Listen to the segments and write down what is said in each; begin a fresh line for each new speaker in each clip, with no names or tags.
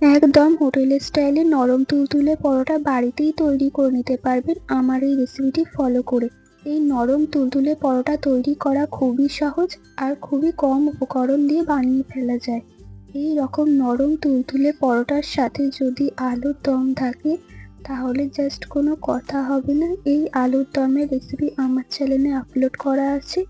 একদম হোটেলের স্টাইলে নরম তুলতুলে পরোটা বাড়িতেই তৈরি করে নিতে পারবেন আমার এই রেসিপিটি ফলো করে। এই নরম তুলতুলে পরোটা তৈরি করা খুবই সহজ আর খুবই কম উপকরণ দিয়ে বানিয়ে ফেলা যায়। এই রকম নরম তুলতুলে পরোটার সাথে যদি আলুর দম থাকে, তাহলে জাস্ট কোনো কথা হবে না। এই আলুর দমের রেসিপি আমার চ্যানেলে আপলোড করা আছে।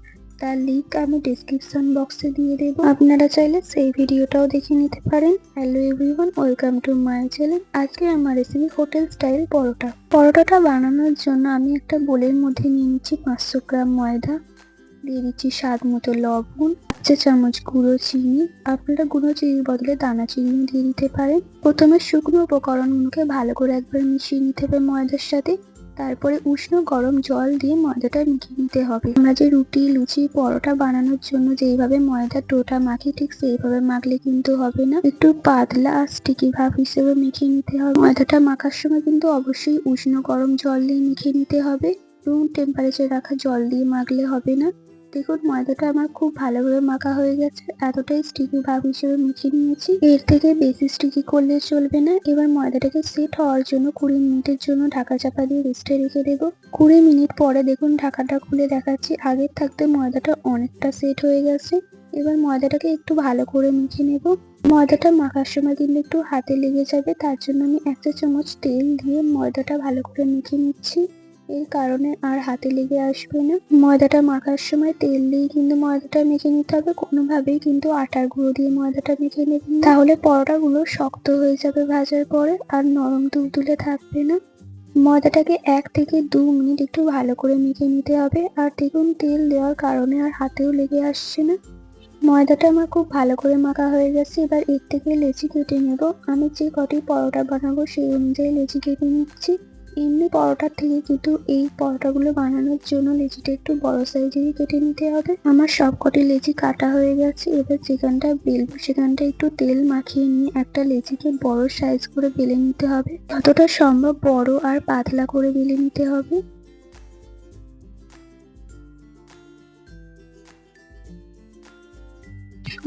তার লিংক আমি ডিসক্রিপশন বক্সে দিয়ে দেব। আপনারা চাইলে সেই ভিডিওটাও দেখে নিতে পারেন। Hello everyone welcome to my channel আজকে আমার রেসিপি হোটেল স্টাইল পরোটা। পরোটাটা বানানোর জন্য আমি একটা বোলের মধ্যে নিয়ে নিচ্ছি পাঁচশো গ্রাম ময়দা, দিয়ে দিচ্ছি স্বাদ মতো লবণ চা চামচ গুঁড়ো চিনি। আপনারা গুঁড়ো চিনির বদলে দানা চিনি দিয়ে দিতে পারেন। প্রথমে শুকনো উপকরণগুলোকে ভালো করে একবার মিশিয়ে নিতে হবে ময়দার সাথে। তারপরে উষ্ণ গরম জল দিয়ে ময়দাটা মেখে নিতে হবে। আমরা যে রুটি, লুচি, পরোটা বানানোর জন্য যেইভাবে ময়দা, টোটা মাখি, ঠিক সেইভাবে মাখলে কিন্তু হবে না। একটু পাতলা আর স্টিকি ভাব হিসেবে মেখে নিতে হবে। ময়দাটা মাখার সময় কিন্তু অবশ্যই উষ্ণ গরম জল দিয়ে মেখে নিতে হবে। রুম টেম্পারেচার রাখা জল দিয়ে মাখলে হবে না। দেখুন ময়দাটা আমার খুব ভালোভাবে মাখা হয়ে গেছে। এতটাই স্টিকি ভাব হিসেবে মেখে নিয়েছি। এর থেকে বেশি স্টিকি করলে চলবে না। এবার ময়দাটাকে সেট হওয়ার জন্য কুড়ি মিনিটের জন্য ঢাকা চাপা দিয়ে রেস্টে রেখে দেবো। কুড়ি মিনিট পরে দেখুন ঢাকাটা খুলে দেখাচ্ছি। আগের থাকতে ময়দাটা অনেকটা সেট হয়ে গেছে। এবার ময়দাটাকে একটু ভালো করে মেখে নেব। ময়দাটা মাখার সময় কিন্তু একটু হাতে লেগে যাবে। তার জন্য আমি একটা চামচ তেল দিয়ে ময়দাটা ভালো করে মেখে নিচ্ছি। এই কারণে আর হাতে লেগে আসবে না। ময়দাটা মাখার সময় তেল দিয়ে কিন্তু ময়দাটা মেখে নিতে হবে। কোনোভাবেই কিন্তু আটার গুঁড়ো দিয়ে ময়দাটা মেখে নেবেন তাহলে পরোটাগুলো শক্ত হয়ে যাবে ভাজার পরে আর নরম তুলতুলে থাকবে না। ময়দাটাকে এক থেকে দু মিনিট একটু ভালো করে মেখে নিতে হবে। আর দেখুন, তেল দেওয়ার কারণে আর হাতেও লেগে আসছে না। ময়দাটা আমার খুব ভালো করে মাখা হয়ে গেছে। এবার এর থেকে লেচি কেটে নেব। আমি যে কটি পরোটা বানাবো সেই অনুযায়ী লেচি কেটে নিচ্ছি। এমনি পরোটার থেকে কিন্তু এই পরোটাগুলো বানানোর জন্য লেচিটা একটু বড় সাইজেরই কেটে নিতে হবে। আমার সবকটি লেচি কাটা হয়ে গেছে। এবার যেখানটা বেলবো। সেখানটা একটু তেল মাখিয়ে নিয়ে একটা লেচিকে বড় সাইজ করে বেলে নিতে হবে। যতটা সম্ভব বড় আর পাতলা করে বেলে নিতে হবে।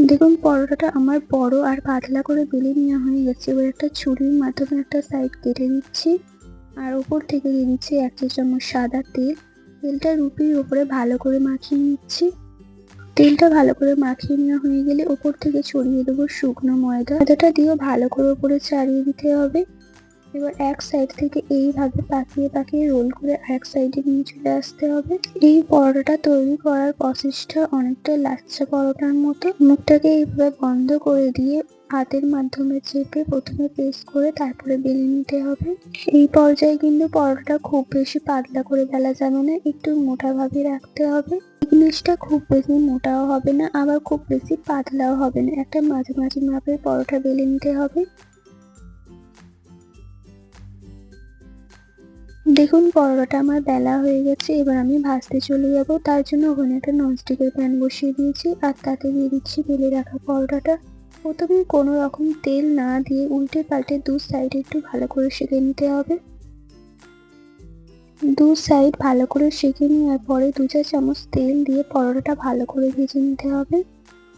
দেখুন, পরোটাটা আমার বড় আর পাতলা করে বেলে নেওয়া হয়ে গেছে। এবার একটা ছুরির মাধ্যমে একটা সাইড কেটে দিচ্ছি আর উপর থেকে দিচ্ছি এক চা চামচ সাদা তেল। তেলটা রুটির উপরে ভালো করে মাখিয়ে নিচ্ছি। তেলটা ভালো করে মাখিয়ে নেওয়া হয়ে গেলে উপর থেকে ছড়িয়ে দেবো শুকনো ময়দা। ময়দাটা দিয়েও ভালো করে উপরে চাড়িয়ে দিতে হবে। এবার এক সাইড থেকে এইভাবে পাকিয়ে পাকিয়ে রোল করে এক সাইডে নিয়ে চলে আসতে হবে। এই পরোটাটা তৈরি করার প্রসেসটা অনেকটা লাচ্ছা পরোটার মতো। মুখটাকে এইভাবে বন্ধ করে দিয়ে হাতের মাধ্যমে চেপে প্রথমে পেস্ট করে তারপরে বেলে নিতে হবে। এই পর্যায়ে কিন্তু পরোটাটা খুব বেশি পাতলা করে বেলা যাবে না, একটু মোটাভাবে রাখতে হবে। জিনিসটা খুব বেশি মোটাও হবে না, আবার খুব বেশি পাতলাও হবে না। একটা মাঝামাঝি মাপের পরোটা বেলে নিতে হবে। দেখুন, পরোটাটা আমার বেলা হয়ে গেছে, এবার আমি ভাজতে চলে যাব। তার জন্য ওখানে একটা ননস্টিকের প্যান বসিয়ে দিয়েছি, আর তাতে দিয়ে দিচ্ছি বেলে রাখা পরোটাটা। প্রথমে কোনো রকম তেল না দিয়ে উল্টে পাল্টে দু সাইডে একটু ভালো করে সেঁকে নিতে হবে। দু সাইড ভালো করে সেঁকে নেওয়ার পরে দু চা চামচ তেল দিয়ে পরোটাটা ভালো করে ভেজে নিতে হবে।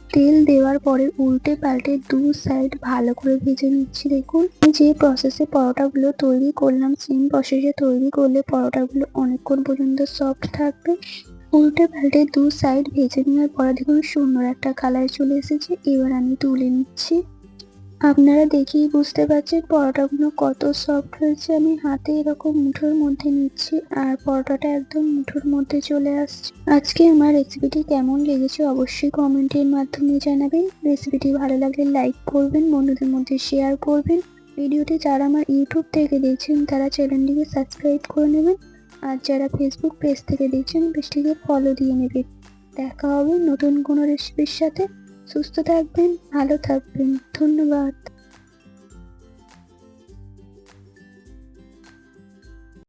তেল দেওয়ার পরে উল্টে পাল্টে দু সাইড ভালো করে ভেজে নিচ্ছি। দেখুন যে প্রসেসে পরোটাগুলো তৈরি করলাম সেম প্রসেসে তৈরি করলে পরোটাগুলো অনেকক্ষণ পর্যন্ত সফট থাকবে। উল্টে পাল্টে দু সাইড ভেজে নেওয়ার পরে দেখুন সুন্দর একটা কালার চলে এসেছে। এবার আমি তুলে নিচ্ছি। আপনারা দেখেই বুঝতে পারছেন পরোটাগুলো কত সফট হয়েছে। আমি হাতে এরকম মুঠোর মধ্যে নিচ্ছি আর পরোটাটা একদম মুঠোর মধ্যে চলে আসছে। আজকে আমার রেসিপিটি কেমন লেগেছে অবশ্যই কমেন্টের মাধ্যমে জানাবেন। রেসিপিটি ভালো লাগলে লাইক করবেন, বন্ধুদের মধ্যে শেয়ার করবেন। ভিডিওটি যারা আমার ইউটিউব থেকে দেখছেন, তারা চ্যানেলটিকে সাবস্ক্রাইব করে নেবেন। আর যারা ফেসবুক পেজ থেকে দেখছেন, পেজটিকে ফলো দিয়ে নেবেন দেখা হবে নতুন কোনো রেসিপির সাথে। সুস্থ থাকবেন, ভালো থাকবেন। ধন্যবাদ।